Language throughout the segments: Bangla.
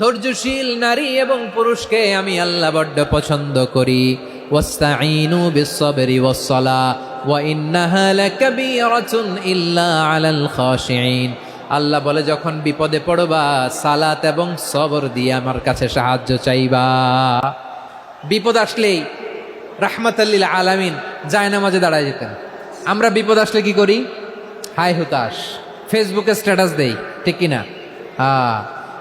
ধৈর্যশীল নারী এবং পুরুষকে আমি আল্লাহ বড্ড পছন্দ করি। ওয়া আল্লাহ বলে, যখন বিপদে পড়বা, সালাত এবং সবর দিয়ে আমার কাছে সাহায্য চাইবা। বিপদ আসলেই রাহমাতাল্লিল আলামিন যায় নামাজে দাঁড়ায় যেতেন। আমরা বিপদ আসলে কি করি? হাই হুতাশ। ফেসবুকে স্ট্যাটাস দেই, ঠিক কিনা? হ্যাঁ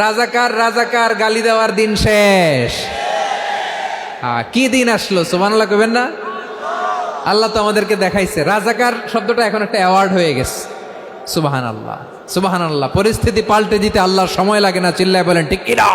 রাজাকার রাজাকার, গালি দেওয়ার দিন শেষ। হ্যাঁ কি দিন আসলো? সুবহানাল্লাহ কবেন না? আল্লাহ তো আমাদেরকে দেখাইছে। রাজাকার শব্দটা এখন একটা অ্যাওয়ার্ড হয়ে গেছে। সুবাহান আল্লাহ সুবাহান আল্লাহ পরিস্থিতি পাল্টে দিতে আল্লাহর সময় লাগে না। চিল্লায় বলেন, ঠিক কিনা?